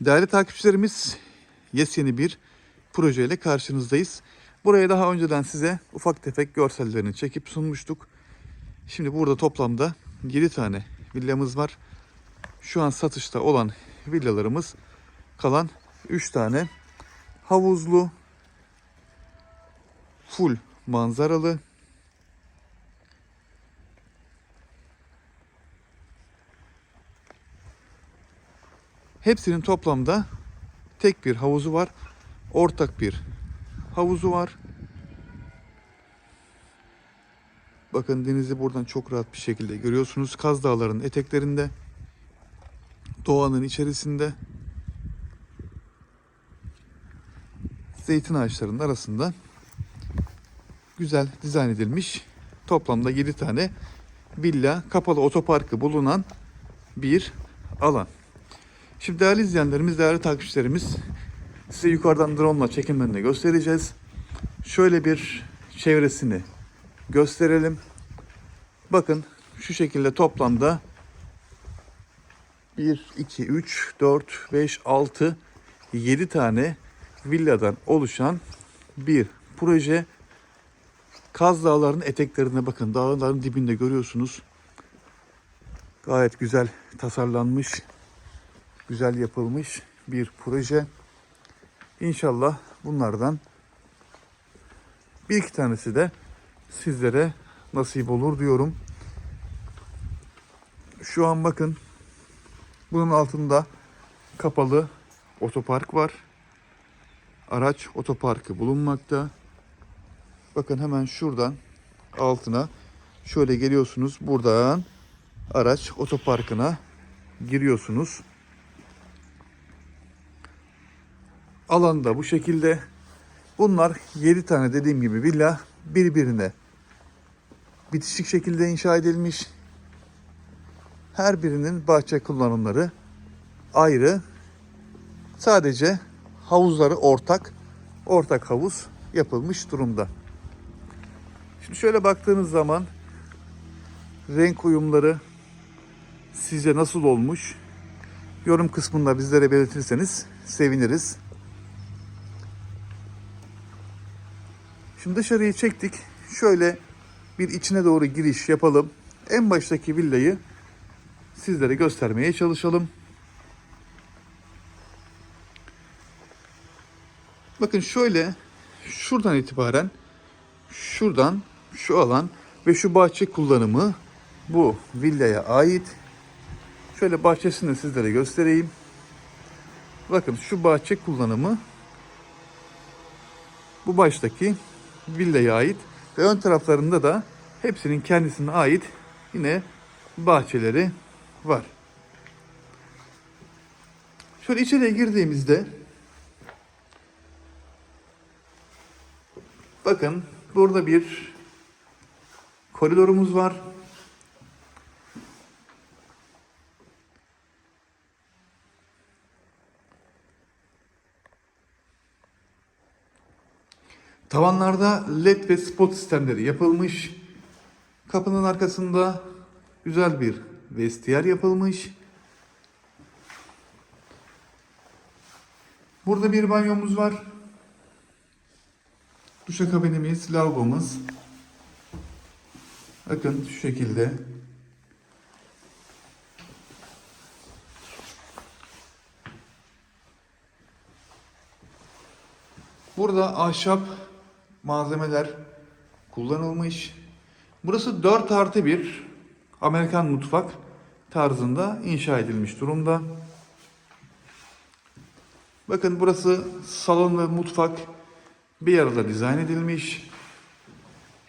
Değerli takipçilerimiz, yeni bir projeyle karşınızdayız. Buraya daha önceden size ufak tefek görsellerini çekip sunmuştuk. Şimdi burada toplamda 7 tane villamız var. Şu an satışta olan villalarımız kalan 3 tane havuzlu, full manzaralı, Hepsinin toplamda tek bir havuzu var. Ortak bir havuzu var. Bakın denizi buradan çok rahat bir şekilde görüyorsunuz. Kaz Dağları'nın eteklerinde. Doğanın içerisinde. Zeytin ağaçlarının arasında güzel dizayn edilmiş. Toplamda 7 tane villa, kapalı otoparkı bulunan bir alan. Şimdi değerli izleyenlerimiz, değerli takipçilerimiz size yukarıdan drone ile çekimlerini göstereceğiz. Şöyle bir çevresini gösterelim. Bakın şu şekilde toplamda 1, 2, 3, 4, 5, 6, 7 tane villadan oluşan bir proje. Kaz Dağları'nın eteklerine bakın. Dağların dibinde görüyorsunuz. Gayet güzel tasarlanmış güzel yapılmış bir proje. İnşallah bunlardan bir iki tanesi de sizlere nasip olur diyorum. Şu an bakın bunun altında kapalı otopark var. Araç otoparkı bulunmakta. Bakın hemen şuradan altına şöyle geliyorsunuz. Buradan araç otoparkına giriyorsunuz. Alanda bu şekilde. Bunlar 7 tane dediğim gibi villa birbirine bitişik şekilde inşa edilmiş. Her birinin bahçe kullanımları ayrı. Sadece havuzları ortak, ortak havuz yapılmış durumda. Şimdi şöyle baktığınız zaman renk uyumları sizce nasıl olmuş? Yorum kısmında bizlere belirtirseniz seviniriz. Şimdi dışarıyı çektik. Şöyle bir içine doğru giriş yapalım. En baştaki villayı sizlere göstermeye çalışalım. Bakın şöyle şuradan itibaren şuradan şu alan ve şu bahçe kullanımı bu villaya ait. Şöyle bahçesini sizlere göstereyim. Bakın şu bahçe kullanımı bu baştaki villaya ait ve ön taraflarında da hepsinin kendisine ait yine bahçeleri var. Şöyle içeriye girdiğimizde bakın burada bir koridorumuz var. Tavanlarda led ve spot sistemleri yapılmış. Kapının arkasında güzel bir vestiyer yapılmış. Burada bir banyomuz var. Duşakabinimiz, lavabomuz. Bakın şu şekilde. Burada ahşap malzemeler kullanılmış. Burası 4 artı 1 Amerikan mutfak tarzında inşa edilmiş durumda. Bakın burası salon ve mutfak bir arada dizayn edilmiş.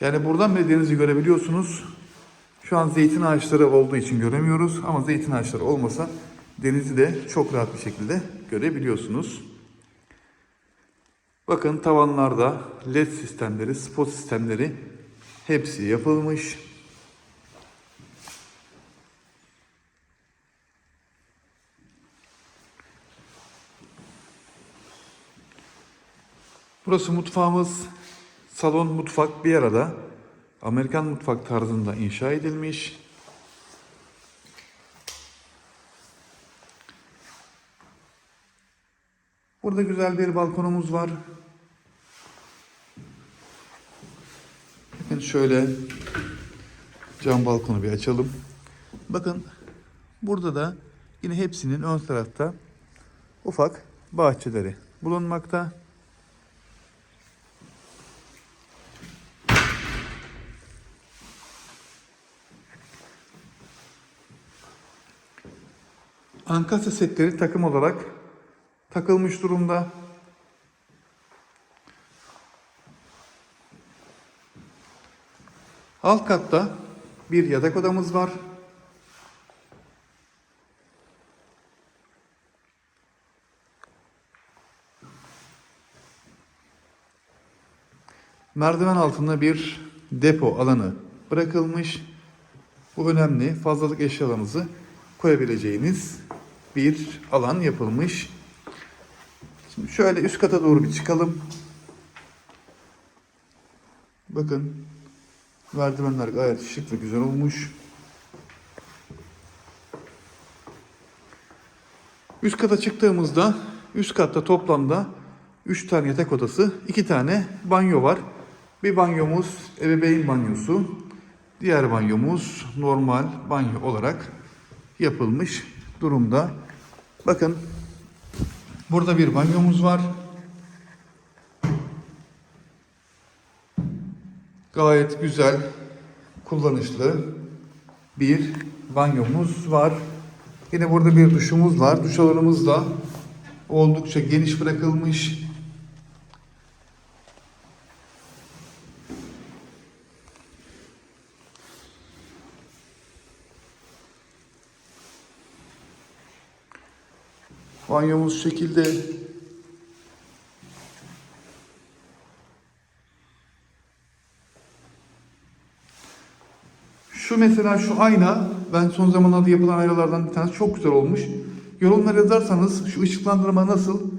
Yani buradan bile denizi görebiliyorsunuz. Şu an zeytin ağaçları olduğu için göremiyoruz ama zeytin ağaçları olmasa denizi de çok rahat bir şekilde görebiliyorsunuz. Bakın tavanlarda led sistemleri, spot sistemleri hepsi yapılmış. Burası mutfağımız. Salon, mutfak bir arada. Amerikan mutfak tarzında inşa edilmiş. Burada güzel bir balkonumuz var. Şöyle cam balkonu bir açalım. Bakın burada da yine hepsinin ön tarafta ufak bahçeleri bulunmakta. Ankasa setleri takım olarak takılmış durumda. Alt katta bir yatak odamız var. Merdiven altında bir depo alanı bırakılmış. Bu önemli. Fazlalık eşyalarınızı koyabileceğiniz bir alan yapılmış. Şimdi şöyle üst kata doğru bir çıkalım. Bakın merdivenler gayet şık ve güzel olmuş. Üst kata çıktığımızda üst katta toplamda 3 tane yatak odası, 2 tane banyo var. Bir banyomuz ebeveyn banyosu, diğer banyomuz normal banyo olarak yapılmış durumda. Bakın burada bir banyomuz var. Gayet güzel, kullanışlı bir banyomuz var. Yine burada bir duşumuz var. Duş alanımız da oldukça geniş bırakılmış. Banyomuz şekilde Şu mesela şu ayna ben son zamanlarda yapılan aynalardan bir tanesi çok güzel olmuş. Yorumlara yazarsanız şu ışıklandırma nasıl?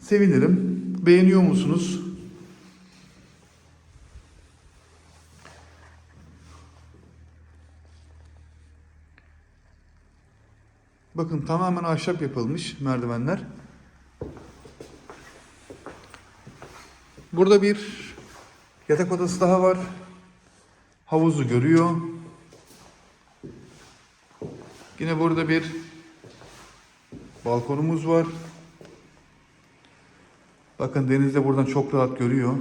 Sevinirim. Beğeniyor musunuz? Bakın tamamen ahşap yapılmış merdivenler. Burada bir yatak odası daha var. Havuzu görüyor. Yine burada bir balkonumuz var. Bakın deniz de buradan çok rahat görüyor.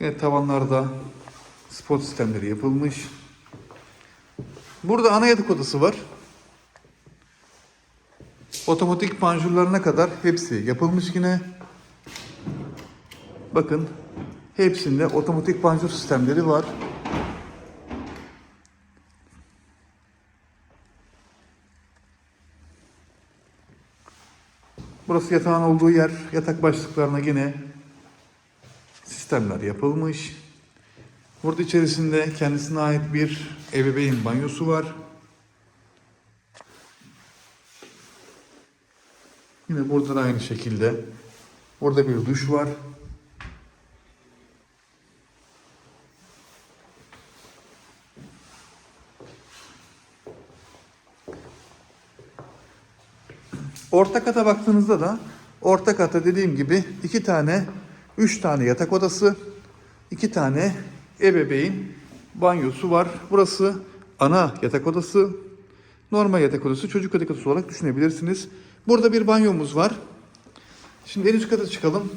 Yine tavanlarda spot sistemleri yapılmış. Burada ana yatak odası var. Otomatik panjurlarına kadar hepsi yapılmış yine. Bakın hepsinde otomatik panjur sistemleri var. Burası yatağın olduğu yer. Yatak başlıklarına yine sistemler yapılmış. Burada içerisinde kendisine ait bir ebeveyn banyosu var. Yine burada da aynı şekilde. Burada bir duş var. Orta kata baktığınızda da orta kata dediğim gibi iki tane, üç tane yatak odası, iki tane ebeveyn banyosu var. Burası ana yatak odası, normal yatak odası, çocuk yatak odası olarak düşünebilirsiniz. Burada bir banyomuz var. Şimdi en üst kata çıkalım.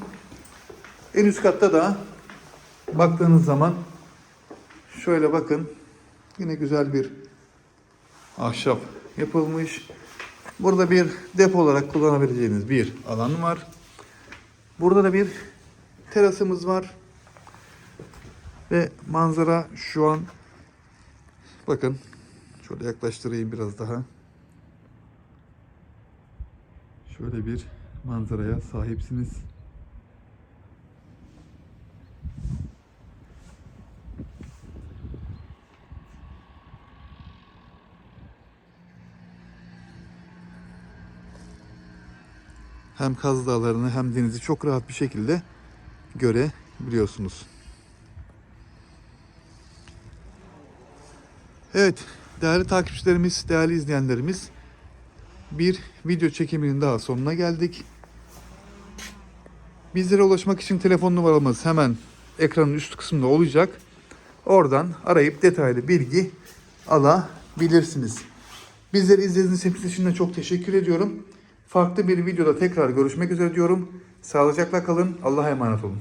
En üst katta da baktığınız zaman şöyle bakın. Yine güzel bir ahşap yapılmış. Burada bir depo olarak kullanabileceğiniz bir alan var. Burada da bir terasımız var. Ve manzara şu an bakın şöyle yaklaştırayım biraz daha. Şöyle bir manzaraya sahipsiniz. Hem Kaz Dağları'nı hem denizi çok rahat bir şekilde görebiliyorsunuz. Evet, Değerli takipçilerimiz, değerli izleyenlerimiz bir video çekiminin daha sonuna geldik. Bizlere ulaşmak için telefon numaramız hemen ekranın üst kısmında olacak. Oradan arayıp detaylı bilgi alabilirsiniz. Bizleri izlediğiniz için de çok teşekkür ediyorum. Farklı bir videoda tekrar görüşmek üzere diyorum. Sağlıcakla kalın. Allah'a emanet olun.